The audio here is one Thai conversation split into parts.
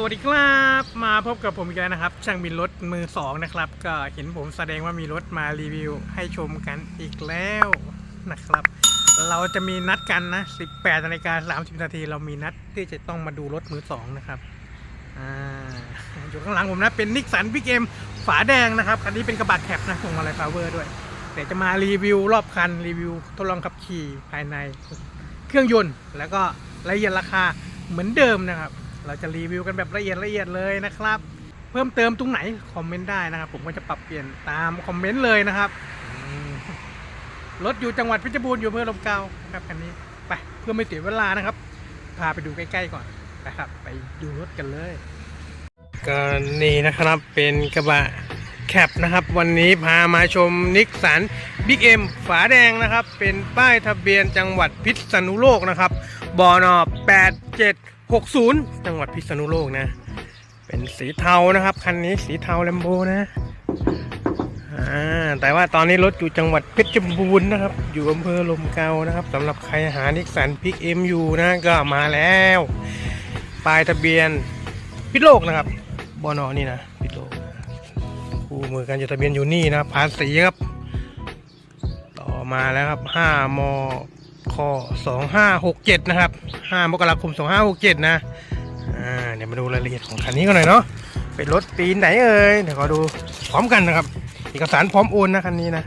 สวัสดีครับมาพบกับผมอีกแล้วนะครับ ช่างบินรถมือสองนะครับ ก็เห็นผมแสดงว่ามีรถมารีวิวให้ชมกันอีกแล้วนะครับ เราจะมีนัดกันนะ 18นาฬิกา30นาทีเรามีนัดที่จะต้องมาดูรถมือสองนะครับอ่าอยู่ข้างหลังผมนะเป็นนิกสันบิ๊กเอ็มฝาแดงนะครับคันนี้เป็นกระบะแคปนะพวงมาลัยพาวเวอร์ด้วยเดี๋ยวจะมารีวิวรอบคันรีวิวทดลองขับขี่ภายใน เครื่องยนต์แล้วก็รายละเอียดราคาเหมือนเดิมนะครับ เราจะรีวิวกันแบบละเอียดละเอียดเลยนะครับ เพิ่มเติมตรงไหนคอมเมนต์ได้นะครับ ผมก็จะปรับเปลี่ยนตามคอมเมนต์เลยนะครับอืมรถอยู่จังหวัดเพชรบูรณ์อยู่อำเภอลมเกาครับคันนี้ไปเพื่อไม่เสียเวลานะครับ พาไปดูใกล้ๆก่อนนะครับ ไปดูรถกันเลยก็นี่นะครับเป็นกระบะแคปนะครับ วันนี้พามาชมนิกสันบิ๊กเอ็มฝาแดงนะครับ เป็นป้ายทะเบียนจังหวัดพิษณุโลกนะครับบอนอ 60 จังหวัดพิษณุโลกนะ เป็นสีเทานะครับ คันนี้สีเทาแลมโบนะอ่าแต่ว่าตอนนี้รถอยู่จังหวัดเพชรบูรณ์นะครับ อยู่อำเภอลมเกานะครับสำหรับใครหานิกสันพิกเอ็มยูนะก็มาแล้วป้ายทะเบียนพิษโลกนะครับบอนอนี่นะพิษโลกคู่มือการจดทะเบียนอยู่นี่นะภาษีครับ ต่อมาแล้วครับ5ม ค2567 นะครับ 5 มกราคม 2567 นะอ่าเดี๋ยวมาดูรายละเอียดของคันนี้กันหน่อยเนาะเป็นรถปีไหนเอ่ยเดี๋ยวขอดูพร้อมกันนะครับ เอกสารพร้อมโอนนะคันนี้นะ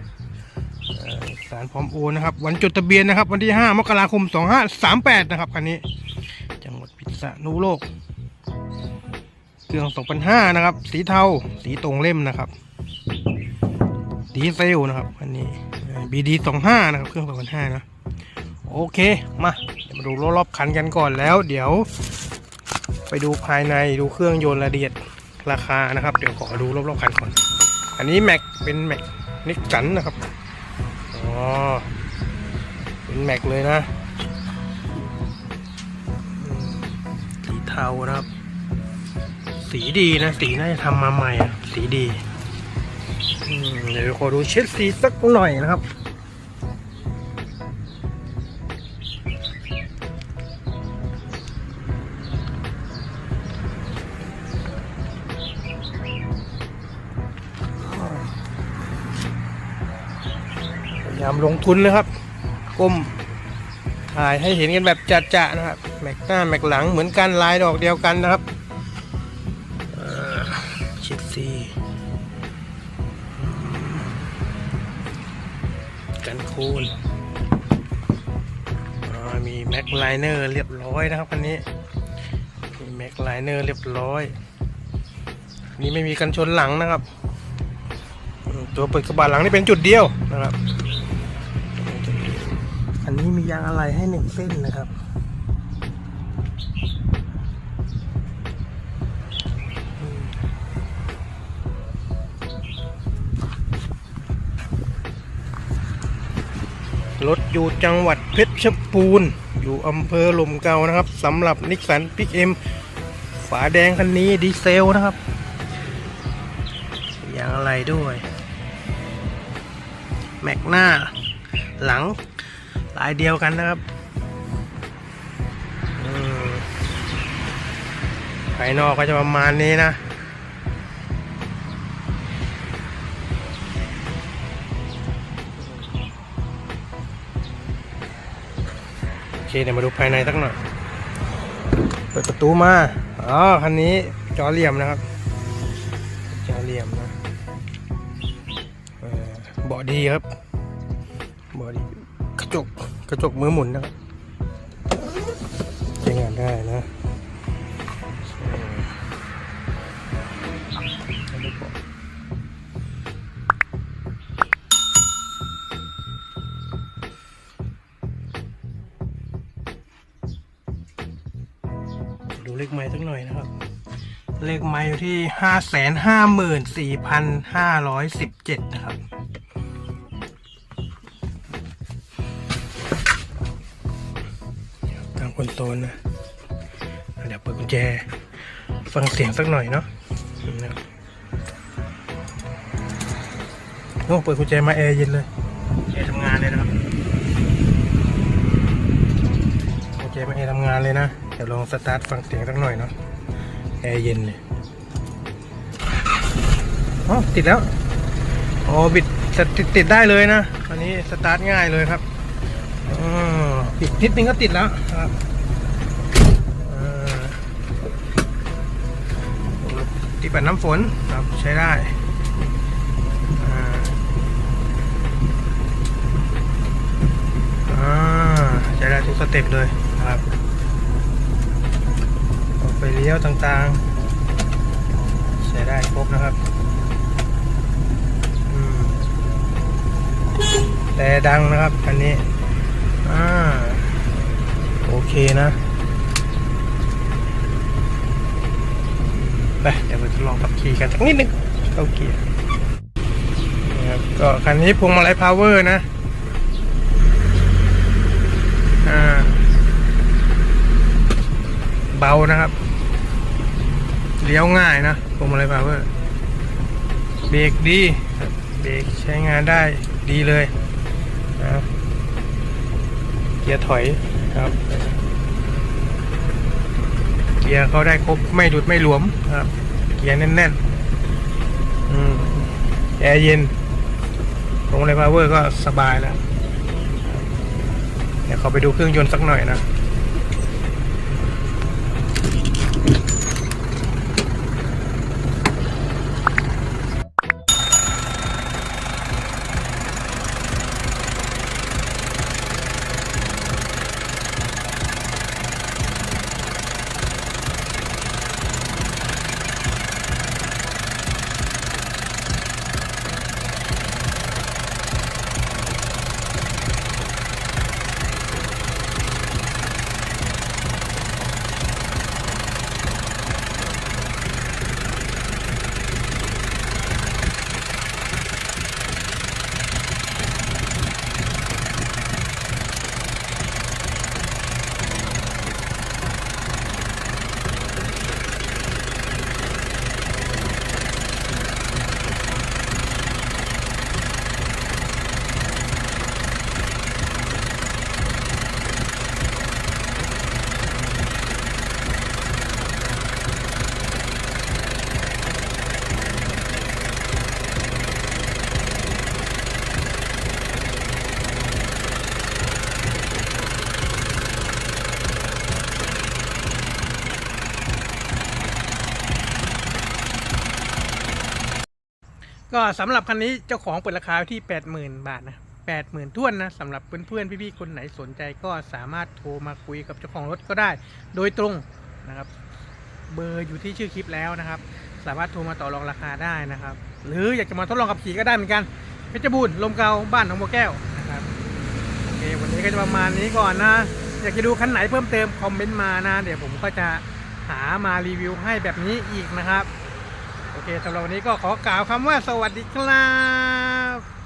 เอกสารพร้อมโอนนะครับ วันจดทะเบียนนะครับ วันที่ 5 มกราคม 2538 นะครับคันนี้ จังหวัดพิษณุโลกเครื่อง 2005 นะครับ สีเทา สีตรงเล่มนะครับ ดีเซลนะครับ อันนี้บีดีสองห้านะครับ เครื่องสองพันห้านะ โอเคมามาดูรอบๆคันกันก่อนแล้ว เดี๋ยว ไปดูภายในดูเครื่องยนต์รายละเอียดราคานะครับ เดี๋ยวขอดูรอบๆคันก่อน อันนี้แม็กเป็นแม็กนิกสันนะครับอ๋อเป็นแม็กเลยนะสีเทานะครับ สีดีนะสีน่าจะทำมาใหม่อะสีดีเดี๋ยวขอดูเช็ดสีสักหน่อยนะครับ ยามลงทุนนะครับก้มถ่ายให้เห็นกันแบบจะๆนะครับแม็กหน้าแม็กหลังเหมือนกันลายดอกเดียวกันนะครับเช็ดสีกันโคนมีแม็กไลเนอร์เรียบร้อยนะครับคันนี้มีแม็กไลเนอร์เรียบร้อย นี่ไม่มีกันชนหลังนะครับ ตัวเปิดกระบะหลังนี่เป็นจุดเดียวนะครับ นนี้มียางอะไรให้หนึ่งเส้นนะครับ รถอยู่จังหวัดเพชรบูรณ์อยู่อำเภอหลมเกานะครับสำหรับนิกสันพิกเอ็มฝาแดงคันนี้ดีเซลนะครับ ยางอะไรด้วย แม็กหน้าหลัง ลายเดียวกันนะครับภายนอกก็จะประมาณนี้นะโอเคเดี๋ยวมาดูภายในสักหน่อยเปิดประตูมาอ๋อคันนี้จอเหลี่ยมนะครับ จอเหลี่ยมนะเออเบาะดีครับ จกกระจกมือหมุนนะครับใช้งานได้นะดูเบาะดูเลขไม้สักหน่อยนะครับ เลขไม้อยู่ที่ห้าแสนห้าหมื่นสี่พันห้าร้อยสิบเจ็ดนะครับ ทางคอนโซลนะเดี๋ยวเปิดกุญแจ ฟังเสียงสักหน่อยเนาะนะครับโอ้เปิดกุญแจมาแอร์เย็นเลยแอร์ทำงานเลยนะครับกุญแจมาแอร์ทำงานเลยนะ เดี๋ยวลองสตาร์ทฟังเสียงสักหน่อยเนาะแอร์เย็นเลยอ๋อติดแล้วอ๋อบิดจะติดติดได้เลยนะอันนี้สตาร์ทง่ายเลยครับอ๋อปิดนิดนึงก็ติดแล้วครับ ปัดน้ำฝนครับใช้ได้อ่าใช้ได้ทุกสเต็ปเลยครับออกไปเลี้ยวต่างๆ ใช้ได้ครบนะครับแต่ดังนะครับ อันนี้ อ่า โอเคนะ ไปเดี๋ยวเราจะลองขับขี่กันสักนิดนึงเข้าเกียร์นี่ครับก็คันนี้พวงมาลัยพาวเวอร์นะอ่าเบานะครับเลี้ยวง่ายนะพวงมาลัยพาวเวอร์เบรกดีเบรกใช้งานได้ดีเลยนะเกียร์ถอยครับ กียร์เขาได้ครบไม่ดุดไม่หลวมครับ เกียร์แน่นๆอืมแอร์เย็นลงเลยพาวเวอร์ก็สบายแล้วเดี๋ยวเขาไปดูเครื่องยนต์สักหน่อยนะ ก็สำหรับคันนี้เจ้าของเปิดราคาที่ 80,000 บาทนะ80,000ท้วนนะสำหรับเพื่อนๆพี่ๆคนไหนสนใจก็สามารถโทรมาคุยกับเจ้าของรถก็ได้ โดยตรงนะครับ เบอร์อยู่ที่ชื่อคลิปแล้วนะครับ สามารถโทรมาต่อรองราคาได้นะครับ หรืออยากจะมาทดลองขับขี่ก็ได้เหมือนกันเพชรบูรณ์ลมเกาบ้านหนองบัวแก้วนะครับโอเควันนี้ก็จะประมาณนี้ก่อนนะอยากจะดูคันไหนเพิ่มเติมคอมเมนต์มานะ เดี๋ยวผมก็จะหามารีวิวให้แบบนี้อีกนะครับ เคสำหรับวันนี้ก็ขอกล่าวคำว่าสวัสดีครับ